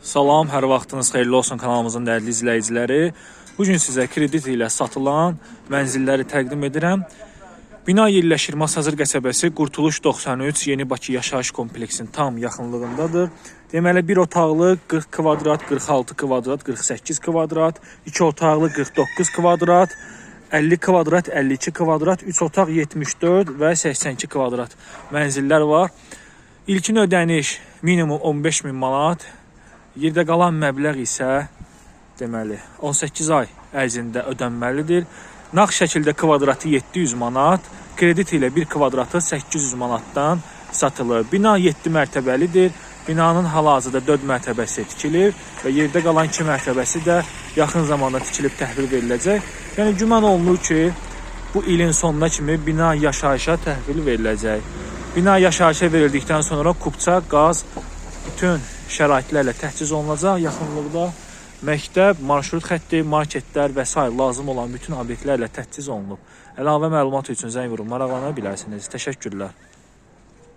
Salam, hər vaxtınız xeyirli olsun kanalımızın dəyərli izləyiciləri. Bu gün sizə kredit ilə satılan mənzilləri təqdim edirəm. Bina yerləşir Masazır qəsəbəsi Qurtuluş 93 Yeni Bakı yaşayış kompleksinin tam yaxınlığındadır. Deməli bir otaqlı 40 kvadrat, 46 kvadrat, 48 kvadrat, 2 otaqlı 49 kvadrat, 50 kvadrat, 52 kvadrat, 3 otaq 74 və 82 kvadrat mənzillər var. İlkin ödəniş minimum 15 min manat, yerdə qalan məbləğ isə deməli 18 ay ərzində ödənməlidir. Nağd şəkildə kvadratı 700 manat, kredit ilə 1 kvadratı 800 manatdan satılır. Bina 7 mərtəbəlidir. Binanın hal-hazırda 4 mərtəbəsi tikilib və yerdə qalan 2 mərtəbəsi də yaxın zamanda tikilib təhvil veriləcək. Yəni güman olunur ki, bu ilin sonuna kimi bina yaşayışa təhvil veriləcək. Bina yaşayışa verildikdən sonra kupça, qaz, bütün şəraitlərlə təchiz olunacaq. Yaxınlıqda məktəb, marşrut xətti, marketlər və s. lazım olan bütün obyektlərlə təchiz olunub. Əlavə məlumat üçün zəng vurun, maraqlana bilərsiniz. Təşəkkürlər.